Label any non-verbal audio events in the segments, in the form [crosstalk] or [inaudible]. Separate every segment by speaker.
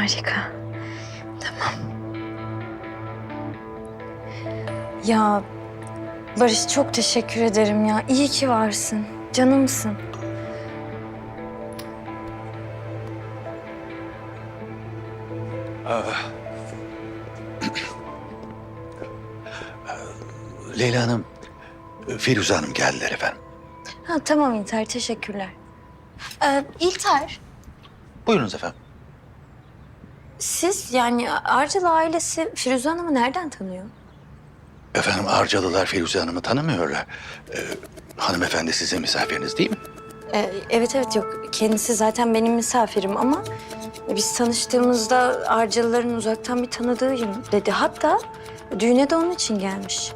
Speaker 1: Harika. Tamam. Ya Barış çok teşekkür ederim ya. İyi ki varsın. Canımsın.
Speaker 2: Leyla Hanım, Firuze Hanım geldiler efendim.
Speaker 1: Ha tamam İlter teşekkürler. Ee, İlter
Speaker 2: Buyurunuz efendim.
Speaker 1: Siz yani Arcalı ailesi Firuze Hanım'ı nereden tanıyor?
Speaker 2: Efendim Arcalılar Firuze Hanım'ı tanımıyorlar. Ee, hanımefendi sizin misafiriniz değil mi?
Speaker 1: Ee, evet evet yok kendisi zaten benim misafirim ama biz tanıştığımızda Arcalıların uzaktan bir tanıdığıyım dedi. Hatta düğüne de onun için gelmiş.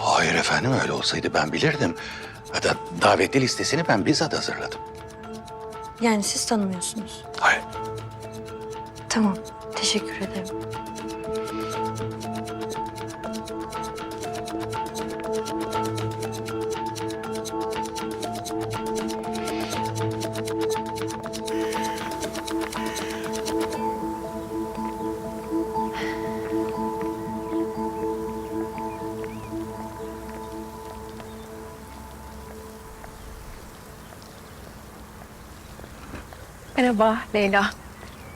Speaker 2: Hayır efendim öyle olsaydı ben bilirdim. Hatta davetli listesini ben bizzat hazırladım.
Speaker 1: Yani siz tanımıyorsunuz.
Speaker 2: Hayır.
Speaker 1: Tamam teşekkür ederim.
Speaker 3: Merhaba Leyla.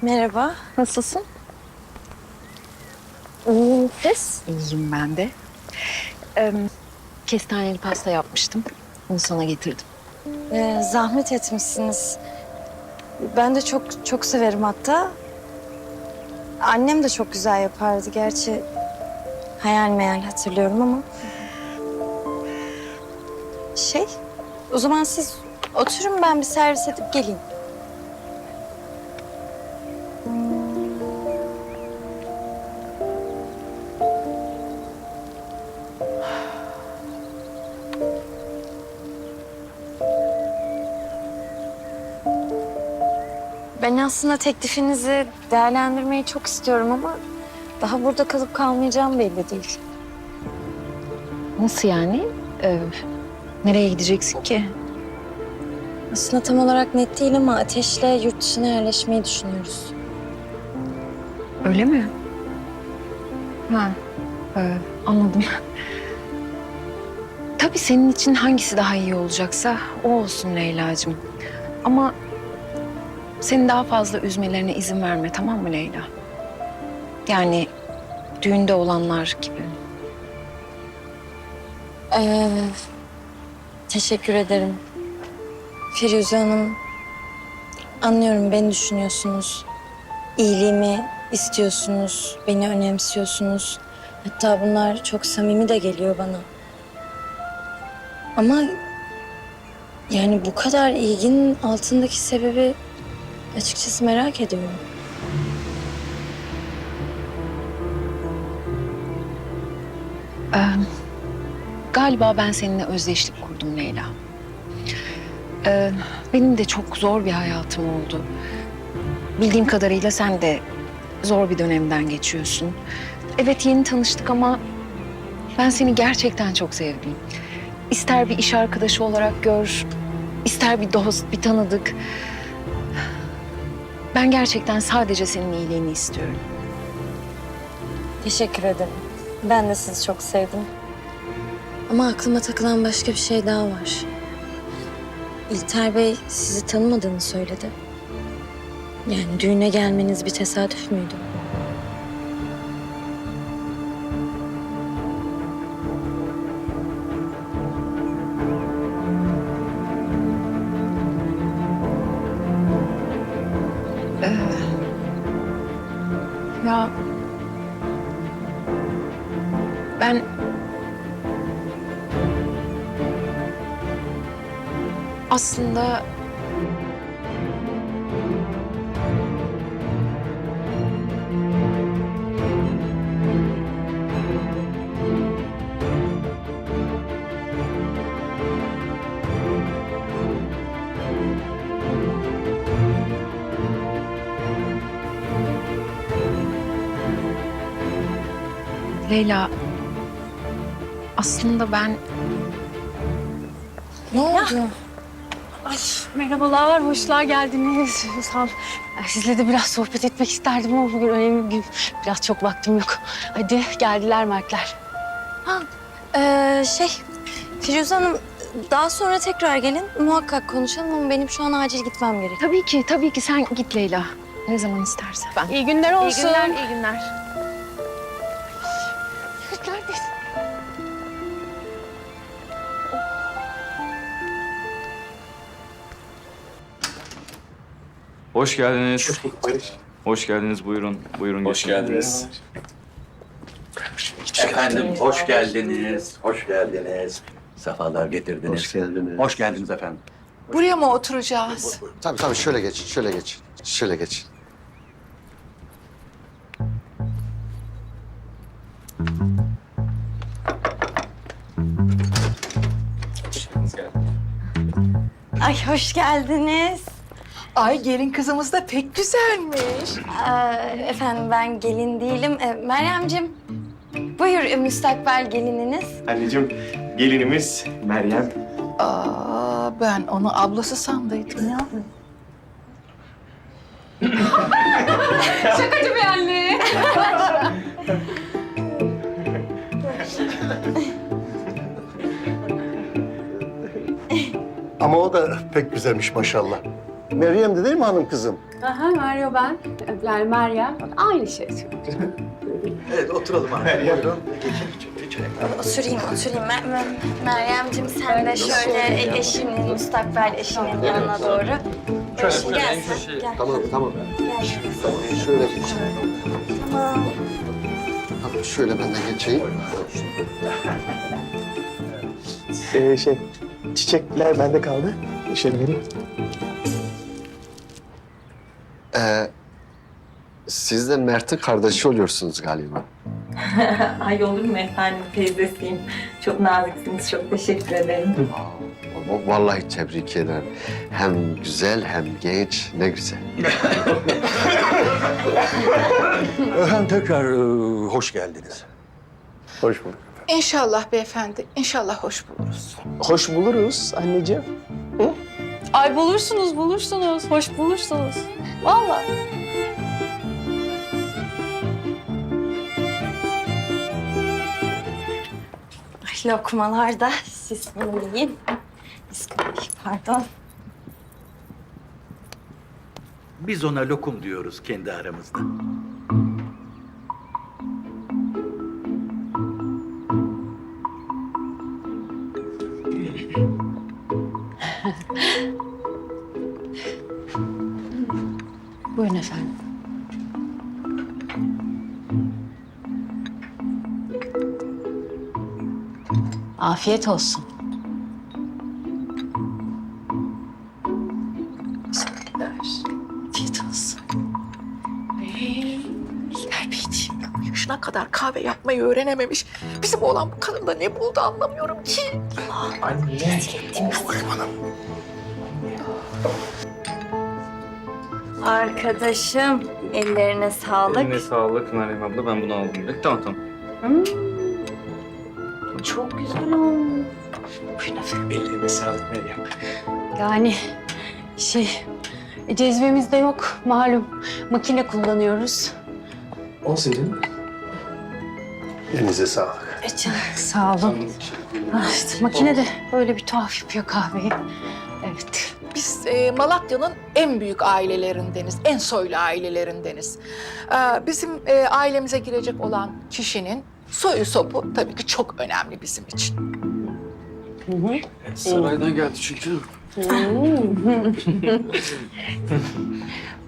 Speaker 1: Merhaba.
Speaker 3: Nasılsın?
Speaker 1: İyiyim siz?
Speaker 3: İyiyim ben de. Ee, kestaneli pasta yapmıştım. Onu sana getirdim.
Speaker 1: Ee, zahmet etmişsiniz. Ben de çok çok severim hatta. Annem de çok güzel yapardı gerçi. Hayal meyal hatırlıyorum ama. Şey, o zaman siz oturun ben bir servis edip geleyim. Aslında teklifinizi değerlendirmeyi çok istiyorum ama daha burada kalıp kalmayacağım belli değil.
Speaker 3: Nasıl yani? Ee, nereye gideceksin ki?
Speaker 1: Aslında tam olarak net değil ama Ateş'le yurt dışına yerleşmeyi düşünüyoruz.
Speaker 3: Öyle mi? Ha, e, anladım. Tabii senin için hangisi daha iyi olacaksa o olsun Leyla'cığım. Ama seni daha fazla üzmelerine izin verme tamam mı Leyla? Yani düğünde olanlar gibi.
Speaker 1: Ee, teşekkür ederim. Firuze Hanım, anlıyorum beni düşünüyorsunuz. İyiliğimi istiyorsunuz, beni önemsiyorsunuz. Hatta bunlar çok samimi de geliyor bana. Ama yani bu kadar ilginin altındaki sebebi açıkçası merak ediyorum.
Speaker 3: Ee, galiba ben seninle özdeşlik kurdum Leyla. Ee, benim de çok zor bir hayatım oldu. Bildiğim kadarıyla sen de zor bir dönemden geçiyorsun. Evet yeni tanıştık ama ben seni gerçekten çok sevdim. İster bir iş arkadaşı olarak gör, ister bir dost, bir tanıdık. Ben gerçekten sadece senin iyiliğini istiyorum.
Speaker 1: Teşekkür ederim. Ben de sizi çok sevdim. Ama aklıma takılan başka bir şey daha var. İlter Bey sizi tanımadığını söyledi. Yani düğüne gelmeniz bir tesadüf müydü?
Speaker 3: Aslında Leyla aslında ben
Speaker 1: Ne oldu?
Speaker 4: Merhabalar, hoşlar geldiniz. [laughs] Sağ ol. Ay, Sizle de biraz sohbet etmek isterdim ama bugün önemli bir gün. Biraz çok vaktim yok. Hadi geldiler Mertler.
Speaker 1: Ee, şey, Firuze Hanım daha sonra tekrar gelin. Muhakkak konuşalım ama benim şu an acil gitmem gerek.
Speaker 3: Tabii ki, tabii ki sen git Leyla. Ne zaman istersen. Ben.
Speaker 4: İyi günler olsun.
Speaker 3: İyi günler, iyi günler.
Speaker 5: Hoş geldiniz. Hoş geldiniz. Buyurun. Buyurun
Speaker 6: Hoş
Speaker 5: geçin.
Speaker 6: geldiniz.
Speaker 2: Efendim hoş geldiniz. Hoş geldiniz. Sefalar getirdiniz.
Speaker 7: Hoş geldiniz.
Speaker 2: Hoş geldiniz efendim.
Speaker 8: Buraya mı oturacağız?
Speaker 7: Tabii tabii şöyle geç, şöyle geç, şöyle geç.
Speaker 1: Ay hoş geldiniz.
Speaker 8: Ay gelin kızımız da pek güzelmiş.
Speaker 1: Ee, efendim ben gelin değilim. Ee, Meryem'cim buyur e, müstakbel gelininiz.
Speaker 6: Anneciğim, gelinimiz Meryem.
Speaker 8: Aa ben onu ablası sandıydım ya.
Speaker 7: Ama o da pek güzelmiş maşallah. Meryem de değil mi hanım kızım?
Speaker 4: Aha Mario ben. Yani Meryem. Aynı şey.
Speaker 7: Evet oturalım abi.
Speaker 6: Meryem.
Speaker 1: Oturayım oturayım. Mer- Mer- Meryem'cim sen de şöyle eşinin, müstakbel eşinin yanına doğru. Gel sen, gel.
Speaker 7: Tamam tamam.
Speaker 1: Gel.
Speaker 7: Şöyle geç.
Speaker 1: Tamam.
Speaker 7: Tamam şöyle ben de geçeyim.
Speaker 6: Ee, şey, çiçekler bende kaldı. Şöyle vereyim.
Speaker 7: Ee, siz de Mert'in kardeşi oluyorsunuz galiba. [laughs]
Speaker 9: Ay olur mu efendim teyzesiyim. Çok naziksiniz. Çok teşekkür ederim.
Speaker 7: O- Vallahi tebrik ederim. Hem güzel hem genç. Ne güzel. [laughs]
Speaker 2: Efendim tekrar e, hoş geldiniz.
Speaker 6: Hoş bulduk.
Speaker 8: İnşallah beyefendi, inşallah hoş buluruz.
Speaker 6: Hoş buluruz anneciğim.
Speaker 4: Ay bulursunuz, bulursunuz. Hoş bulursunuz. Vallahi.
Speaker 1: Ay, lokmalar da siz bunu yiyin. Biz- Pardon.
Speaker 10: Biz ona lokum diyoruz kendi aramızda.
Speaker 4: Efendim. Afiyet olsun. Afiyet olsun.
Speaker 8: Ya bu yaşına kadar kahve yapmayı öğrenememiş. Bizim oğlan bu kadında ne buldu anlamıyorum ki.
Speaker 6: Anne.
Speaker 1: Arkadaşım ellerine sağlık.
Speaker 5: Eline sağlık Meryem abla. Ben bunu aldım. direkt. Tamam tamam.
Speaker 4: Çok güzel olmuş.
Speaker 6: Ellerine sağlık Meryem.
Speaker 4: Yani şey cezvemiz de yok malum. Makine kullanıyoruz.
Speaker 6: O senin.
Speaker 7: Elinize sağlık.
Speaker 1: E canım.
Speaker 4: Sağ olun. Ah, işte makine de böyle bir tuhaf yapıyor kahveyi. Evet.
Speaker 8: Biz e, Malatya'nın en büyük ailelerindeniz, en soylu ailelerindeniz. Ee, bizim e, ailemize girecek olan kişinin soyu sopu tabii ki çok önemli bizim için.
Speaker 5: Saraydan geldi çünkü. [laughs]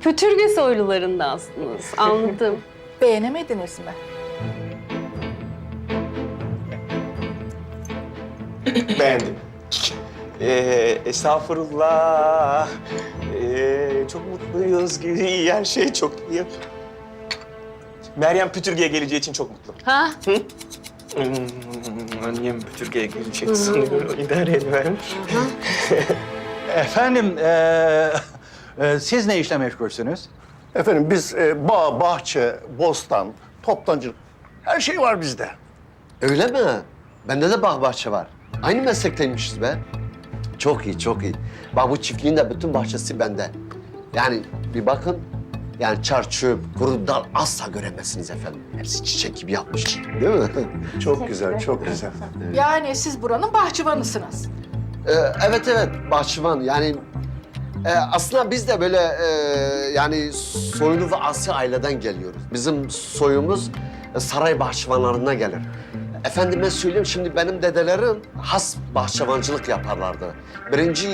Speaker 4: Pütürge soylularındansınız. Anladım. [laughs]
Speaker 8: Beğenemediniz mi?
Speaker 6: Beğendim. Ee, estağfurullah. Ee, çok mutluyuz. Her şey çok iyi. Meryem Pütürge'ye geleceği için çok mutlu.
Speaker 4: ha?
Speaker 6: Hmm, annem Pütürge'ye gelecek sanıyorum. İdare ediyorum.
Speaker 2: Efendim e, e, siz ne işle meşgulsünüz?
Speaker 7: Efendim biz e, bağ, bahçe, bostan, toptancılık her şey var bizde. Öyle mi? Bende de bağ bahçe var. Aynı meslekteymişiz be. Çok iyi, çok iyi. Bak bu çiftliğin de bütün bahçesi bende. Yani bir bakın, yani çar çöp, kuru dal asla göremezsiniz efendim. Hepsi çiçek gibi yapmış, değil mi? [laughs]
Speaker 6: Çok güzel, çok güzel.
Speaker 8: Yani siz buranın bahçıvanısınız.
Speaker 7: Ee, evet evet bahçıvan yani e, aslında biz de böyle e, yani soylu ve asi aileden geliyoruz. Bizim soyumuz e, saray bahçıvanlarından gelir. Efendime söyleyeyim şimdi benim dedelerim has bahçıvancılık yaparlardı. Birinci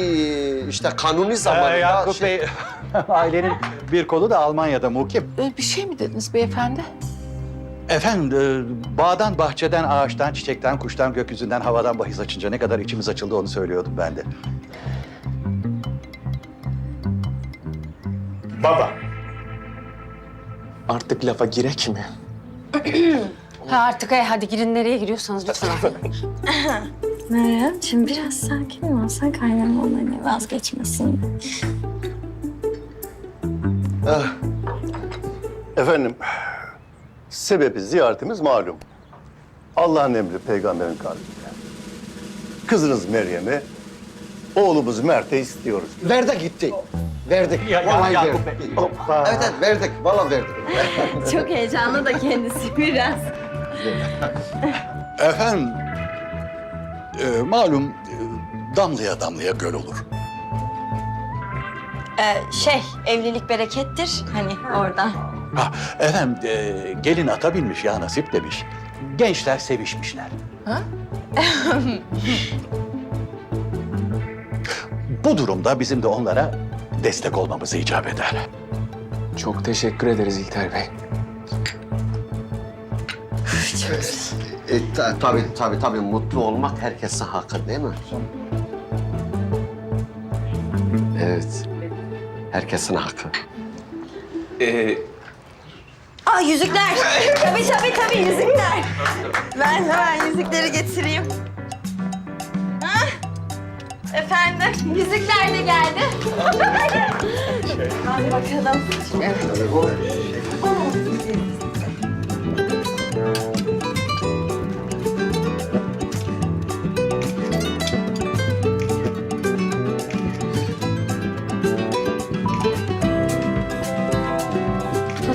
Speaker 7: işte kanuni zamanında...
Speaker 2: Ee, Yakup
Speaker 7: şey-
Speaker 2: Bey, [laughs] ailenin bir kolu da Almanya'da mukim.
Speaker 8: Ee, bir şey mi dediniz beyefendi?
Speaker 2: Efendim, e, bağdan, bahçeden, ağaçtan, çiçekten, kuştan, gökyüzünden, havadan bahis açınca ne kadar içimiz açıldı onu söylüyordum ben de.
Speaker 6: Baba. Artık lafa girek mi? [clears throat]
Speaker 4: Ha artık hey, hadi girin nereye giriyorsanız lütfen. [laughs]
Speaker 1: Meryemciğim biraz sakin mi olsan kaynana onlarına vazgeçmesin.
Speaker 11: Efendim, sebebi ziyaretimiz malum. Allah'ın emri peygamberin kalbiyle. Kızınız Meryem'i, oğlumuz Mert'e istiyoruz.
Speaker 7: Verdik gitti. Verdik. Vallahi verdik.
Speaker 6: Hoppa.
Speaker 7: Evet evet verdik. Vallahi verdik.
Speaker 1: Çok heyecanlı da kendisi [laughs] biraz. [laughs]
Speaker 2: Efendim, e, malum e, damlaya damlaya göl olur.
Speaker 1: Ee, şey, evlilik berekettir. Hani oradan.
Speaker 2: Ha, efendim, e, gelin ata binmiş ya nasip demiş. Gençler sevişmişler. [laughs] Bu durumda bizim de onlara destek olmamız icap eder.
Speaker 6: Çok teşekkür ederiz İlter Bey.
Speaker 7: E, ta, tabii tabii tabii mutlu olmak herkesin hakkı değil mi? Evet. Herkesin hakkı.
Speaker 6: Ee,
Speaker 1: Aa yüzükler. tabii tabii tabii yüzükler. Ben hemen yüzükleri getireyim. Hah. Efendim, yüzükler de geldi. [laughs] Hadi bakalım.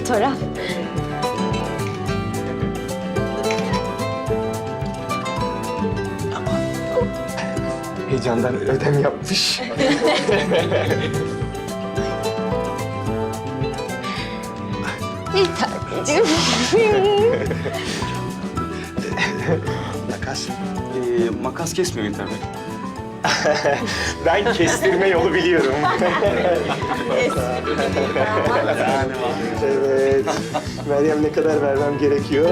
Speaker 1: Fotoğraf.
Speaker 6: heyecandan ödem yapmış. [laughs] Makas.
Speaker 5: Ee, makas kesmiyor İlter Bey. [laughs]
Speaker 6: Ben kestirme yolu biliyorum. [laughs] evet. Meryem ne kadar vermem gerekiyor?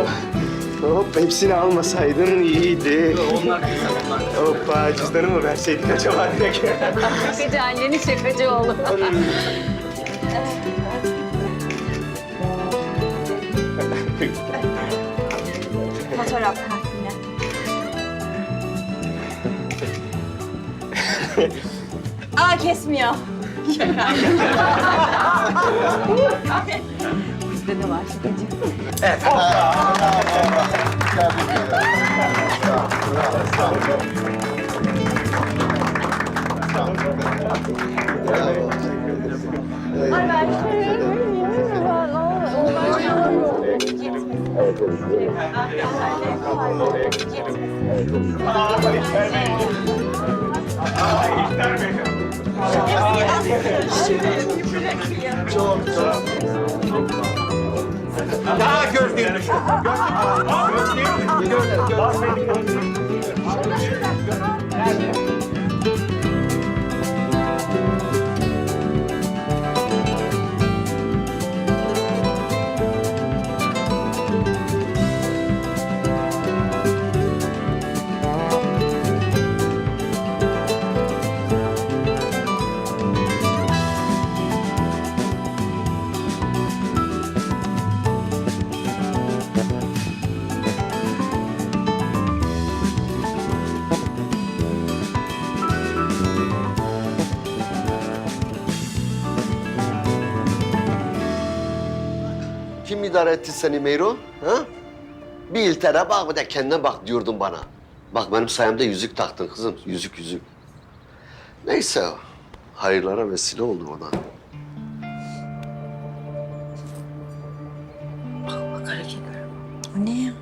Speaker 6: Hop hepsini almasaydın iyiydi.
Speaker 5: Onlar keser, onlar.
Speaker 6: Hoppa cüzdanı mı verseydin acaba? [laughs]
Speaker 4: Şakacı annenin şakacı oğlu.
Speaker 1: Fotoğraf Aa kesmiyor.
Speaker 4: Bizde de var şakacı.
Speaker 10: Daha gördüğünüz.
Speaker 7: Kim idare etti seni Meyro? Ha? Bir iltere bak bir de kendine bak diyordun bana. Bak benim sayemde yüzük taktın kızım. Yüzük yüzük. Neyse, hayırlara vesile oldu o da.
Speaker 1: O ne ya?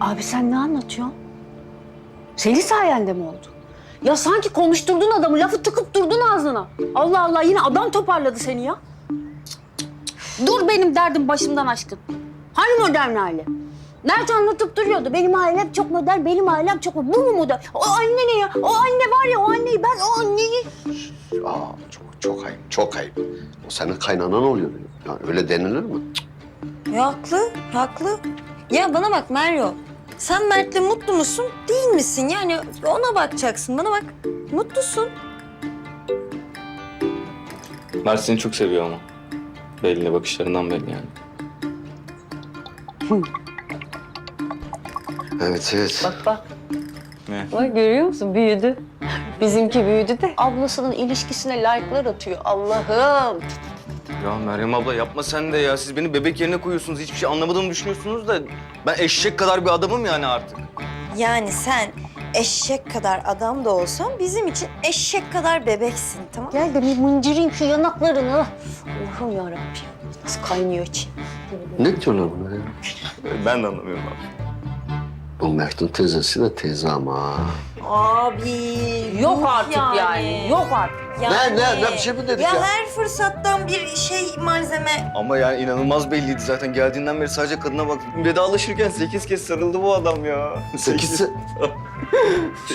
Speaker 4: Abi sen ne anlatıyorsun? Senin sayende mi oldu? Ya sanki konuşturdun adamı, lafı tıkıp durdun ağzına. Allah Allah yine adam toparladı seni ya. Dur benim derdim başımdan aşkın. Hani modern aile? Nerede anlatıp duruyordu? Benim ailem çok modern, benim ailem çok modern. Bu mu modern? O anne ne ya? O anne var ya, o anneyi ben, o anneyi...
Speaker 7: Aa, çok, çok ayıp, çok ayıp. O senin kaynanan oluyor. Ya öyle denilir mi?
Speaker 1: Ya haklı, haklı. Ya bana bak Meryo. Sen Mert'le mutlu musun, değil misin? Yani ona bakacaksın. Bana bak, mutlusun.
Speaker 5: Mert seni çok seviyor ama. Belli bakışlarından belli yani.
Speaker 7: Evet, evet.
Speaker 4: Bak bak.
Speaker 5: Ne?
Speaker 4: Bak görüyor musun? Büyüdü. Bizimki büyüdü de ablasının ilişkisine like'lar atıyor. Allah'ım.
Speaker 5: Ya Meryem abla yapma sen de ya. Siz beni bebek yerine koyuyorsunuz. Hiçbir şey anlamadığımı düşünüyorsunuz da ben eşek kadar bir adamım yani artık.
Speaker 1: Yani sen eşek kadar adam da olsan bizim için eşek kadar bebeksin, tamam mı?
Speaker 4: Gel de bir mıncırayım şu yanaklarını. Allah'ım yarabbim. Nasıl kaynıyor içi.
Speaker 7: Ne diyorlar buna ya?
Speaker 5: Ben de anlamıyorum abi.
Speaker 7: Bu Meftun teyzesi de teyze ama.
Speaker 1: Abi.
Speaker 4: Yok artık yani. Yok artık.
Speaker 7: Ne, ne, ne bir şey mi dedik ya?
Speaker 1: Ya her fırsattan bir şey malzeme.
Speaker 5: Ama yani inanılmaz belliydi zaten. Geldiğinden beri sadece kadına bak. Vedalaşırken sekiz kez sarıldı bu adam ya.
Speaker 7: Sekisi.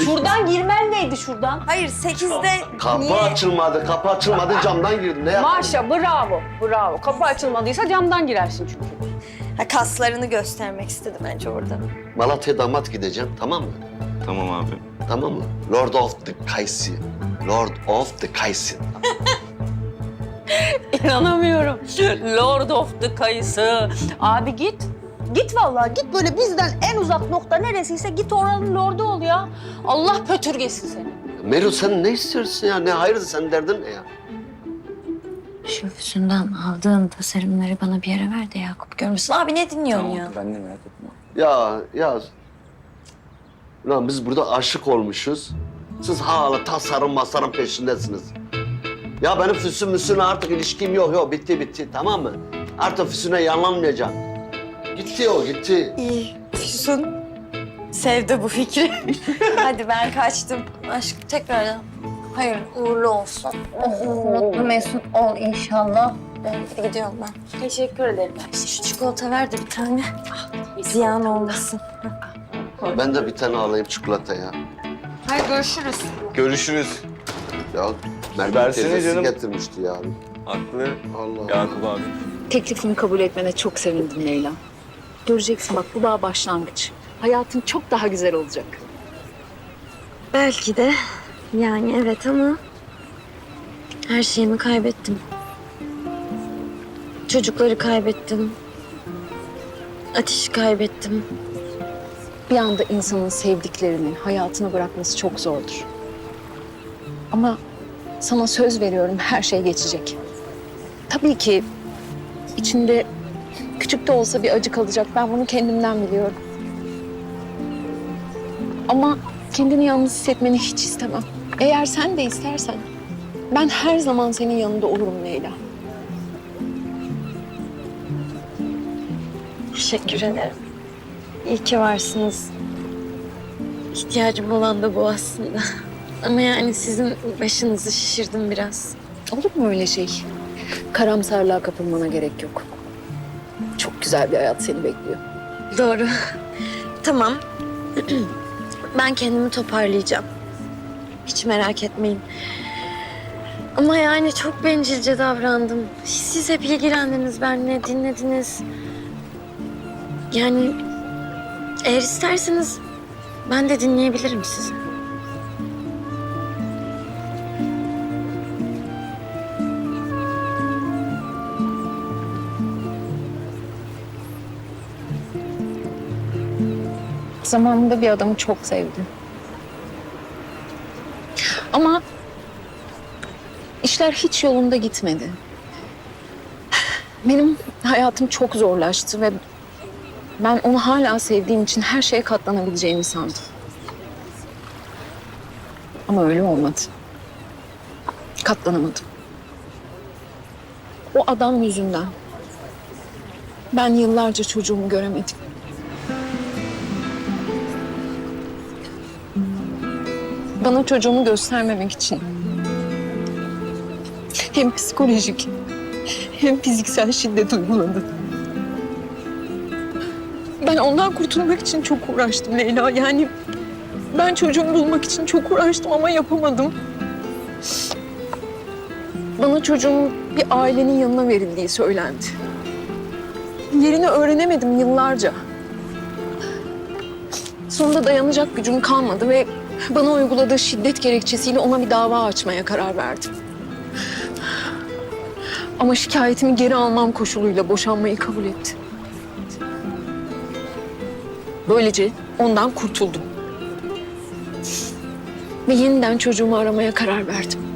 Speaker 4: Şuradan girmen neydi şuradan?
Speaker 1: Hayır sekizde
Speaker 7: Kapı
Speaker 1: niye?
Speaker 7: açılmadı, kapı açılmadı camdan girdim. Ne yapayım?
Speaker 4: Maşa bravo. Bravo. Kapı açılmadıysa camdan girersin çünkü.
Speaker 1: Ha, kaslarını göstermek istedi bence orada.
Speaker 7: Malatya damat gideceğim, tamam mı?
Speaker 5: Tamam abi.
Speaker 7: Tamam mı? Lord of the Kaysi. Lord of the Kaysi. [laughs]
Speaker 4: İnanamıyorum. Lord of the Kayısı. Abi git. Git vallahi git böyle bizden en uzak nokta neresiyse git oranın lordu ol ya. Allah pötürgesin seni.
Speaker 7: Meru sen ne istiyorsun ya? Ne hayırdır sen derdin ne ya?
Speaker 1: Şu füsünden aldığın tasarımları bana bir yere ver de Yakup görmesin. Abi ne dinliyorsun ya?
Speaker 5: Ben de merak etme.
Speaker 7: Ya, ya. Lan biz burada aşık olmuşuz. Siz hala tasarım masarım peşindesiniz. Ya benim Füsun Müsün'le artık ilişkim yok yok bitti bitti tamam mı? Artık Füsun'a yanlanmayacağım. Gitti o gitti.
Speaker 1: İyi. Füsun sevdi bu fikri. [laughs] Hadi ben kaçtım. Aşkım tekrardan. Hayır uğurlu olsun. Mutlu mesut ol inşallah. Ben gidiyorum ben.
Speaker 4: Teşekkür ederim.
Speaker 1: Şu çikolata ver de bir tane. Ziyan olmasın.
Speaker 7: Ben de bir tane alayım çikolata ya.
Speaker 1: Hayır görüşürüz.
Speaker 5: Görüşürüz.
Speaker 7: Ya Merve
Speaker 5: Versene
Speaker 7: teyzesi
Speaker 5: canım.
Speaker 7: getirmişti ya.
Speaker 5: Haklı.
Speaker 7: Allah.
Speaker 5: Yakup abi.
Speaker 3: Teklifimi kabul etmene çok sevindim Leyla. Göreceksin bak bu daha başlangıç. Hayatın çok daha güzel olacak.
Speaker 1: Belki de. Yani evet ama her şeyimi kaybettim. Çocukları kaybettim. Ateşi kaybettim.
Speaker 3: Bir anda insanın sevdiklerini hayatına bırakması çok zordur. Ama sana söz veriyorum her şey geçecek. Tabii ki içinde küçük de olsa bir acı kalacak. Ben bunu kendimden biliyorum. Ama kendini yalnız hissetmeni hiç istemem. Eğer sen de istersen ben her zaman senin yanında olurum Leyla.
Speaker 1: Teşekkür ederim. İyi ki varsınız. İhtiyacım olan da bu aslında. Ama yani sizin başınızı şişirdim biraz.
Speaker 3: Olur mu öyle şey? Karamsarlığa kapılmana gerek yok. Çok güzel bir hayat seni bekliyor.
Speaker 1: Doğru. tamam. ben kendimi toparlayacağım. Hiç merak etmeyin. Ama yani çok bencilce davrandım. Siz hep ilgilendiniz benimle, dinlediniz. Yani eğer isterseniz ben de dinleyebilirim sizi.
Speaker 3: Zamanında bir adamı çok sevdim. Ama işler hiç yolunda gitmedi. Benim hayatım çok zorlaştı ve ben onu hala sevdiğim için her şeye katlanabileceğimi sandım. Ama öyle olmadı. Katlanamadım. O adam yüzünden ben yıllarca çocuğumu göremedim. Bana çocuğumu göstermemek için hem psikolojik hem fiziksel şiddet uyguladı. Ben ondan kurtulmak için çok uğraştım Leyla. Yani ben çocuğumu bulmak için çok uğraştım ama yapamadım. Bana çocuğum bir ailenin yanına verildiği söylendi. Yerini öğrenemedim yıllarca. Sonunda dayanacak gücüm kalmadı ve bana uyguladığı şiddet gerekçesiyle ona bir dava açmaya karar verdim. Ama şikayetimi geri almam koşuluyla boşanmayı kabul etti. Böylece ondan kurtuldum. Ve yeniden çocuğumu aramaya karar verdim.